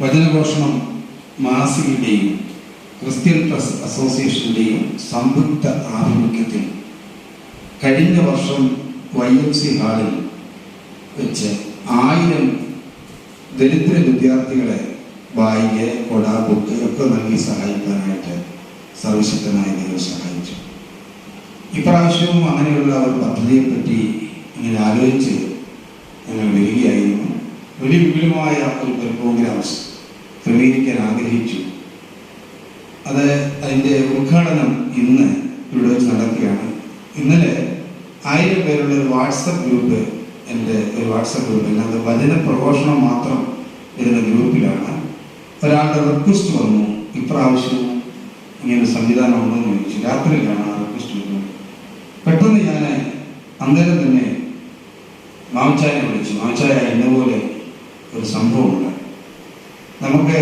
വചനഘോഷണം മാസികയുടെയും Christian press അസോസിയേഷന്റെയും സംയുക്ത ആഭിമുഖ്യത്തിൽ കഴിഞ്ഞ വർഷം വൈ എം സി ഹാളിൽ വെച്ച് ആയിരം ദരിദ്ര വിദ്യാർത്ഥികളെ ബാഗ് കൊട ബുക്ക് ഒക്കെ നൽകി സഹായിക്കാനായിട്ട് സർവശക്തനായ ദൈവം സഹായിച്ചു. ഇപ്രാവശ്യവും അങ്ങനെയുള്ള ഒരു പദ്ധതിയെപ്പറ്റി ഇങ്ങനെ ആലോചിച്ച് ഞങ്ങൾ വരികയായിരുന്നു. വലിയ വിപുലമായ ഒരു പ്രോഗ്രാംസ് ക്രമീകരിക്കാൻ ആഗ്രഹിച്ചു. അത് അതിന്റെ ഉദ്ഘാടനം ഇന്ന് ഇവിടെ വെച്ച് നടക്കുകയാണ്. ഇന്നലെ ആയിരം പേരുള്ള ഒരു വാട്സപ്പ് ഗ്രൂപ്പ് എന്റെ ഒരു വാട്സപ്പ് ഗ്രൂപ്പ് അല്ലാതെ വചന പ്രഘോഷണം മാത്രം വരുന്ന ഗ്രൂപ്പിലാണ്. ഒരാളുടെ റിക്വസ്റ്റ് വന്നു ഇപ്രാവശ്യം ഇങ്ങനെ സംവിധാനം ഉണ്ടെന്ന് ചോദിച്ചു. രാത്രിയിലാണ് ആ റിക്വസ്റ്റ് വരുന്നത്. പെട്ടെന്ന് ഞാൻ അന്നേരം തന്നെ മാവച്ചായനെ വിളിച്ചു. മാവച്ചായ പോലെ ഒരു സംഭവമുണ്ട്. നമുക്ക്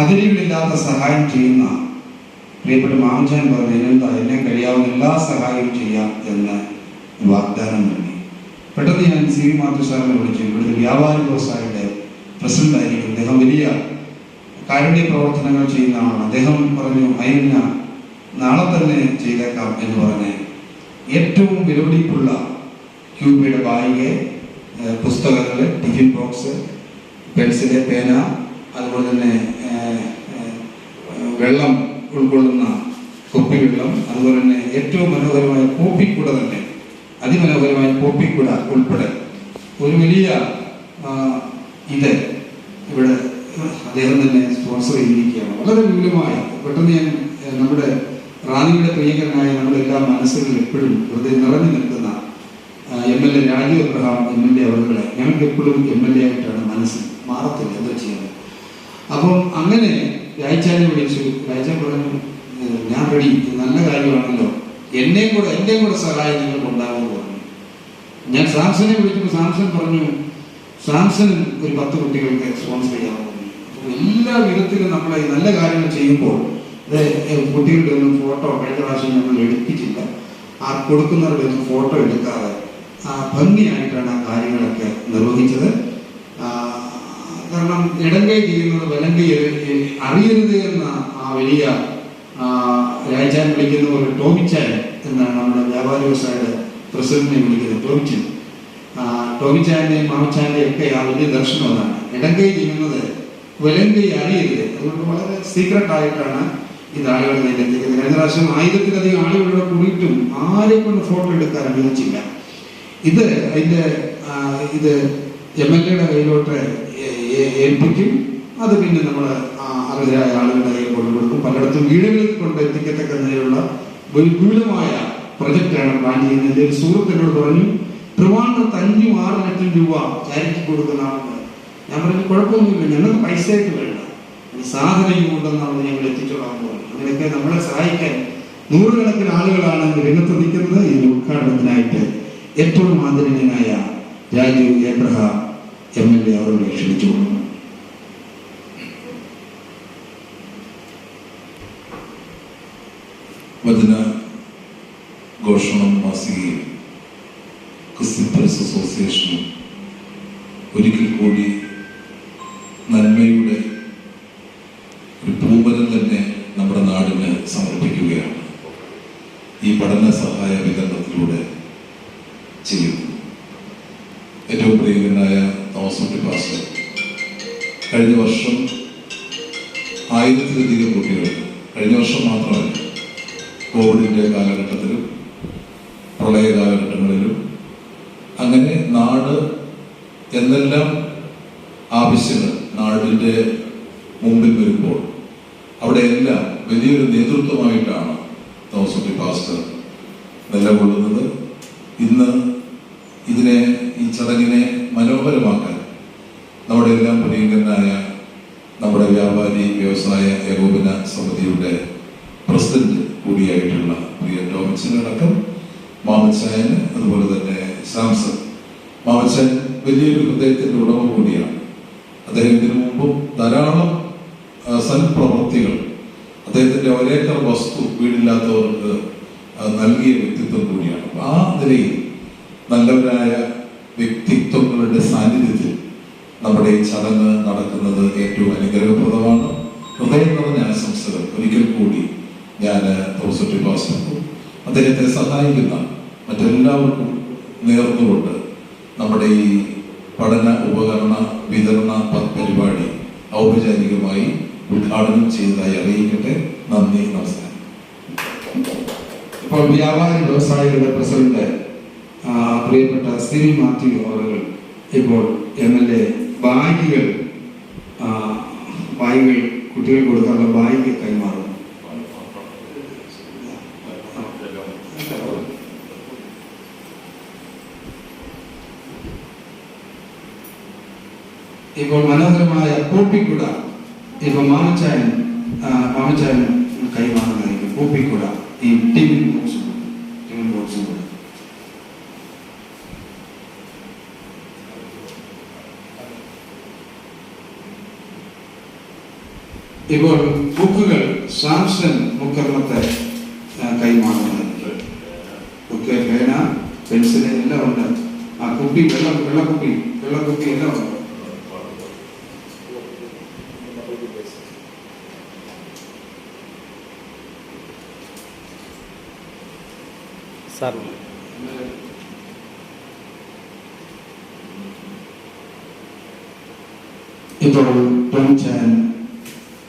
അതിരിവില്ലാത്ത സഹായം ചെയ്യുന്ന പ്രിയപ്പെട്ട മാമചാൻ പറഞ്ഞു എന്താ എന്നെ കഴിയാവുന്ന എല്ലാ സഹായവും ചെയ്യാം എന്ന് വാഗ്ദാനം നൽകി. പെട്ടെന്ന് ഞാൻ സി വി മാത്യു സാറിനെ വിളിച്ചു. ഇവിടുത്തെ വ്യാപാരി വ്യവസായിയുടെ പ്രസിഡന്റ് ആയിരിക്കും. അദ്ദേഹം വലിയ കാരുണ്യ പ്രവർത്തനങ്ങൾ ചെയ്യുന്ന ആളാണ്. അദ്ദേഹം പറഞ്ഞു അയ്യ നാളെ തന്നെ ചെയ്തേക്കാം എന്ന് പറഞ്ഞ് ഏറ്റവും വിലപിടിപ്പുള്ള ക്യൂബിയുടെ ബാഗ് പുസ്തകങ്ങൾ ടിഫിൻ ബോക്സ് പെൻസിൽ പേന അതുപോലെ തന്നെ വെള്ളം ഉൾക്കൊള്ളുന്ന കുപ്പി വെള്ളം അതുപോലെ തന്നെ ഏറ്റവും മനോഹരമായ കോപ്പിക്കുട തന്നെ അതിമനോഹരമായ കോപ്പിക്കുട ഉൾപ്പെടെ. ഒരു വലിയ ഇത് ഇവിടെ അദ്ദേഹം തന്നെ സ്പോൺസർ ചെയ്തിരിക്കുകയാണ്. വളരെ വിപുലമായ. പെട്ടെന്ന് ഞാൻ നമ്മുടെ റാണിയുടെ പ്രിയങ്കരനായ നമ്മുടെ എല്ലാ മനസ്സുകളിൽ എപ്പോഴും വെറുതെ നിറഞ്ഞു നിൽക്കുന്ന M L A Rajeev Abraham M L A അവരുടെ ഞങ്ങൾക്ക് എപ്പോഴും എം എൽ എ ആയിട്ടാണ് മനസ്സിൽ മാറത്തില്ല. എന്താ ചെയ്യുന്നത്? അപ്പം അങ്ങനെ രാജാനെ വിളിച്ചു. രാജ്യം പറഞ്ഞു ഞാൻ റെഡി നല്ല കാര്യമാണല്ലോ. എന്നെയും കൂടെ എന്റെയും കൂടെ സഹായം നിങ്ങൾക്ക് ഉണ്ടാകുമെന്ന് പറഞ്ഞു. ഞാൻ സാംസനെ വിളിച്ചപ്പോൾ സാംസൺ പറഞ്ഞു സാംസൺ ഒരു പത്ത് കുട്ടികൾക്ക് സ്പോൺസർ ചെയ്യാമെന്ന് പറഞ്ഞു എല്ലാ വിധത്തിലും നമ്മൾ നല്ല കാര്യങ്ങൾ ചെയ്യുമ്പോൾ കുട്ടികളുടെ ഒന്നും ഫോട്ടോ കഴിഞ്ഞ പ്രാവശ്യം നമ്മൾ എടുപ്പിച്ചില്ല. ആ കൊടുക്കുന്നവരുടെ ഒന്നും ഫോട്ടോ എടുക്കാതെ ആ ഭംഗിയായിട്ടാണ് ആ കാര്യങ്ങളൊക്കെ നിർവഹിച്ചത് ആ, കാരണം ഇടങ്കൈ വലങ്കൈ അറിയരുത് എന്ന ആ വലിയ രാജാൻ വിളിക്കുന്ന ഒരു ടോമിച്ചാൻ എന്നാണ് നമ്മുടെ വ്യാപാര വ്യവസായയുടെ പ്രസിഡന്റിനെ വിളിക്കുന്നത്. ടോമിച്ചൻ. ടോമിച്ചാന്റെയും മാമിച്ചാന്റെയും ഒക്കെ ആ വലിയ ദർശനം അതാണ്. ഇടങ്കൈ ചെയ്യുന്നത് വലങ്കൈ അറിയരുത്. അതുകൊണ്ട് വളരെ സീക്രട്ട് ആയിട്ടാണ് ഇത് ആളുകൾ എത്തിക്കുന്നത്. കഴിഞ്ഞ പ്രാവശ്യം ആയിരത്തിലധികം ആളുകളുടെ കൂടിയിട്ടും ആരെ കൊണ്ട് ഫോട്ടോ എടുക്കാൻ അനുവദിച്ചില്ല. ഇത് അതിന്റെ ഇത് എം എൽ എയുടെ കയ്യിലോട്ട് ഏൽപ്പിക്കും. അത് പിന്നെ നമ്മൾ അർഹരായ ആളുകളുടെ കയ്യിൽ കൊണ്ടുകൊടുക്കും പലയിടത്തും വീടുകളിൽ കൊണ്ട് എത്തിക്കത്തക്ക നിലയിലുള്ള വിപുലമായ പ്രൊജക്റ്റാണ് പ്ലാൻ ചെയ്യുന്നത്. എന്റെ ഒരു സുഹൃത്തിനോട് പറഞ്ഞു ട്രിവാൻഡ്രത്ത് അഞ്ചും ആറ് ലക്ഷം രൂപ ചാരിറ്റി ആളുണ്ട് ഞാൻ പറഞ്ഞു കുഴപ്പമൊന്നുമില്ല ഞങ്ങൾക്ക് പൈസയായിട്ട് വേണ്ട. സാധനയും ഉണ്ടെന്നാണ് ഞങ്ങൾ എത്തിച്ചോളാൻ പോകുന്നത്. അങ്ങനെയൊക്കെ നമ്മളെ സഹായിക്കാൻ നൂറുകണക്കിന് ആളുകളാണ് രംഗത്ത് നിൽക്കുന്നത്. ഈ ഉദ്ഘാടനത്തിനായിട്ട് ഏറ്റവും ആദരണീയനായ Raju Abraham M L A അവരോട് ക്ഷണിച്ചു കൊടുക്കുന്നു വചന ഘോഷണം മാസികയും ക്രിസ്ത്യൻ പ്രസ് അസോസിയേഷനും ഒരിക്കൽ കൂടി നന്മയുടെ ഒരു പൂവനം തന്നെ നമ്മുടെ നാടിന് സമർപ്പിക്കുകയാണ്. ഈ പഠന സഹായ വിതരണത്തിലൂടെ ചെയ്യുന്നു. ഏറ്റവും പ്രിയങ്കരനായ തോമസുട്ടി പാസ് പാസ്റ്റർ കഴിഞ്ഞ വർഷം ആയിരത്തിലധികം കുട്ടികൾ കഴിഞ്ഞ വർഷം മാത്രമല്ല കോവിഡിന്റെ കാലഘട്ടത്തിലും പ്രളയ കാലഘട്ടങ്ങളിലും അങ്ങനെ നാട് എന്തെല്ലാം ആവശ്യങ്ങൾ നാടിന്റെ മുമ്പിൽ വരുമ്പോൾ അവിടെയെല്ലാം വലിയൊരു നേതൃത്വമായിട്ടാണ് തോമസുട്ടി പാസ്റ്റർ നിലകൊള്ളുന്നത്. ഇന്ന് ഇതിനെ ഈ ചടങ്ങിനെ മനോഹരമാക്കാൻ നമ്മുടെ എല്ലാം പ്രിയങ്കരനായ നമ്മുടെ വ്യാപാരി വ്യവസായ ഏകോപന സമിതിയുടെ പ്രസിഡന്റ് കൂടിയായിട്ടുള്ള പ്രിയ ടോമിച്ചനടക്കം മാമച്ചായന് അതുപോലെ തന്നെ സാംസൺ. മാമച്ചൻ വലിയൊരു ഹൃദയത്തിന്റെ ഉടമ കൂടിയാണ്. അദ്ദേഹം ഇതിനു മുമ്പും ധാരാളം സൽപ്രവൃത്തികൾ അദ്ദേഹത്തിന്റെ ഒരേക്കർ വസ്തു വീടില്ലാത്തവർക്ക് നൽകിയ വ്യക്തിത്വം കൂടിയാണ്. ആ നിലയിൽ നല്ലവരായ വ്യക്തിത്വങ്ങളുടെ സാന്നിധ്യത്തിൽ നമ്മുടെ ഈ ചടങ്ങ് നടക്കുന്നത് ഏറ്റവും അനുഗ്രഹപ്രദമാണ്. ഹൃദയം നിറഞ്ഞ ആശംസകൾ. ഒരിക്കൽ കൂടി ഞാൻ പ്രൊഫസർ പാസ്റ്റർക്കും അദ്ദേഹത്തെ സഹായിക്കുന്ന മറ്റെല്ലാവർക്കും നേർന്നുകൊണ്ട് നമ്മുടെ ഈ പഠന ഉപകരണ വിതരണ പരിപാടി ഔപചാരികമായി ഉദ്ഘാടനം ചെയ്തതായി അറിയിക്കട്ടെ. നന്ദി നമസ്കാരം. ഇപ്പോൾ വ്യാപാരി വ്യവസായികളുടെ പ്രസിഡന്റ് പ്രിയപ്പെട്ട സിരി മാത്യു അവറുകൾ ഇപ്പോൾ എം എൽ എ ബാഗുകൾ ബാഗുകൾ കുട്ടികൾക്ക് കൊടുക്കാനുള്ള ബാഗ് കൈമാറുന്നു ഇപ്പോൾ മനോഹരമായ കൂപ്പിക്കുട ഇപ്പോൾ മാമച്ചായൻ ആ, മാമച്ചായൻ കൈമാറുന്നതായിരിക്കും കൂപ്പിക്കുട ഈ ടിമിൻ ബോക്സും ടിമിൻ ബോക്സും കൂടെ ഇപ്പോൾ ബുക്കുകൾ സാംസൺ മുക്കർണത്തെ ആ, കൈമാറുന്നതായിരിക്കും ബുക്ക് പേന പെൻസിൽ എല്ലാം ഉണ്ട് ആ കുപ്പി വെള്ളം വെള്ളക്കുപ്പി വെള്ളക്കുപ്പി എല്ലാം ഉണ്ട് സാർ ഇപ്പോൾ ടോം ചാൻ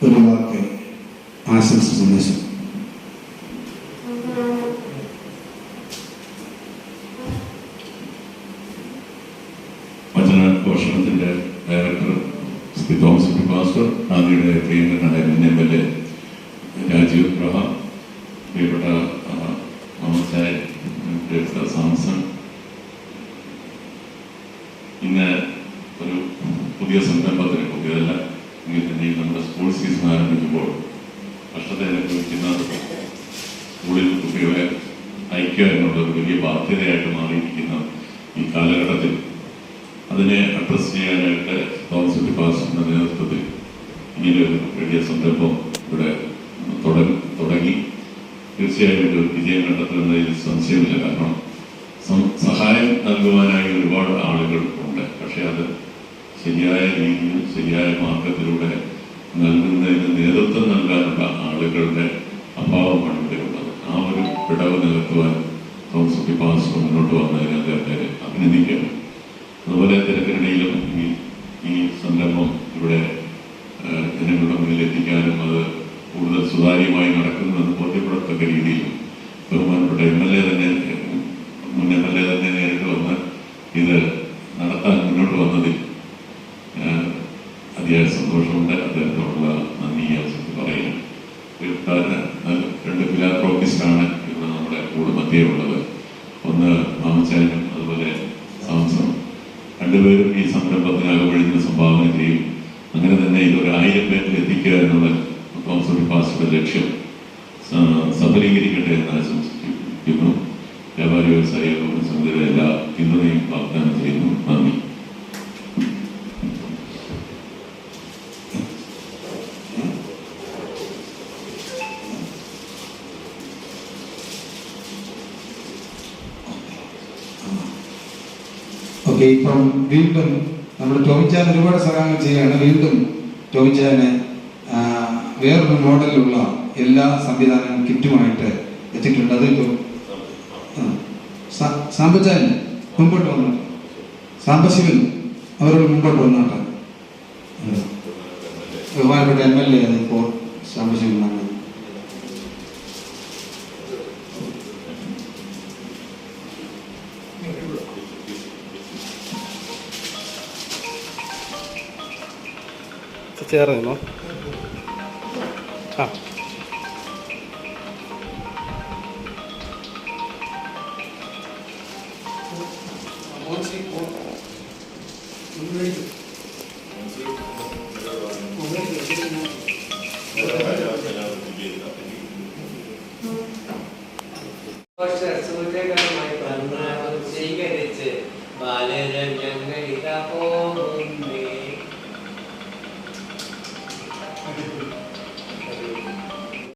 ഒരു വാക്ക് ആശംസ സന്ദേശം വചന ഘോഷണത്തിന്റെ director Shri Thomas P pastor ആദ്യയുടെ പ്രിയങ്കരനായ മുൻ M L A Rajeev Prabha പ്രിയപ്പെട്ട ആ, മാമച്ചായ സാംസൺ. ഇന്ന് ഒരു പുതിയ സംരംഭത്തിന് പുതിയതല്ല എങ്കിൽ നമ്മുടെ സ്കൂൾ സീസൺ ആരംഭിക്കുമ്പോൾ കഷ്ടത അനുഭവിക്കുന്ന സ്കൂളിൽ കുട്ടികളെ അയക്കുക എന്നുള്ളത് വലിയ ബാധ്യതയായിട്ട് മാറിയിരിക്കുന്ന ഈ കാലഘട്ടത്തിൽ. അതിനെ അഡ്രസ് ചെയ്യാനായിട്ട് തോമസ് ഡിപ്പാസിന്റെ നേതൃത്വത്തിൽ ഇങ്ങനെയൊരു വലിയ സംരംഭം തീർച്ചയായും ഒരു വിജയം കണ്ടെത്തുന്നതിൽ സംശയമില്ല. കാരണം സഹായം നൽകുവാനായി ഒരുപാട് ആളുകൾ ഉണ്ട്. പക്ഷേ അത് ശരിയായ രീതിയിൽ ശരിയായ മാർഗത്തിലൂടെ നൽകുന്നതിന് നേതൃത്വം നൽകാനുള്ള ആളുകളുടെ അഭാവമാണ് ഇവിടെ ഉള്ളത് ആ ഒരു വിടവ് നികത്തുവാൻ തോമസ് പാസ് മുന്നോട്ട് വന്നതിന് അദ്ദേഹത്തെ അഭിനന്ദിക്കുകയാണ് അതുപോലെ തിരക്കിനിടയിലും ഈ ഈ സംരംഭം ഇവിടെ ആ, ജനങ്ങളുടെ മുന്നിൽ എത്തിക്കാനും അത് കൂടുതൽ സുതാര്യമായി നടക്കുന്നുവെന്ന് ബോധ്യപ്പെടത്തക്ക രീതിയിലും ബഹുമാനപ്പെട്ട എം എൽ എ തന്നെ മുൻ എം എൽ എ തന്നെ നേരിട്ട് വന്ന് ഇത് നടത്താൻ മുന്നോട്ട് വന്നതിൽ ആ, അതിയായ സന്തോഷമുണ്ട് അദ്ദേഹത്തോടുള്ള നന്ദി പറയുന്നു തീർത്ഥാടന രണ്ട് ഫിലാത്രോപ്പിസ്റ്റാണ് ഇവിടെ നമ്മുടെ കൂടെ മധ്യേ ഉള്ളത് ഒന്ന് മാമച്ചാനും അതുപോലെ സാംസം രണ്ടുപേരും ഈ സംരംഭത്തിന് അകമഴിഞ്ഞ് സംഭാവന ചെയ്യും അങ്ങനെ തന്നെ ഇതൊരു ആയിരം പേരിൽ എത്തിക്കുക എന്നുള്ള തോമസ് പാസ്റ്റിന്റെ ലക്ഷ്യം സഫലീകരിക്കട്ടെ എന്ന് ആശംസിക്കുന്നു വ്യാപാരി വ്യവസായ സംഘടന എല്ലാ പിന്തുണയും വാഗ്ദാനം ചെയ്യുന്നു. നന്ദി. ഓക്കെ ഇപ്പം വീണ്ടും നമ്മൾ ടോമിച്ചാൻ ഒരുപാട് സഹായങ്ങൾ ചെയ്യുകയാണ്. വീണ്ടും ടോമിച്ചാന് വേറൊരു മോഡലിലുള്ള എല്ലാ സംവിധാനങ്ങളും കിറ്റുമായിട്ട് എത്തിയിട്ടുണ്ട്. അത് ഇപ്പം സാമ്പച്ചാൻ മുമ്പോട്ട് വന്നു. സാമ്പശിവൻ അവരോട് മുമ്പോട്ട് വന്നാട്ടെ ബഹുമാനപ്പെട്ട എം എൽ എ ആണ് ഇപ്പോൾ സാമ്പശിവൻ ആണ് ചേർന്നോ? ആ. സൂചകമായി പറഞ്ഞാൽ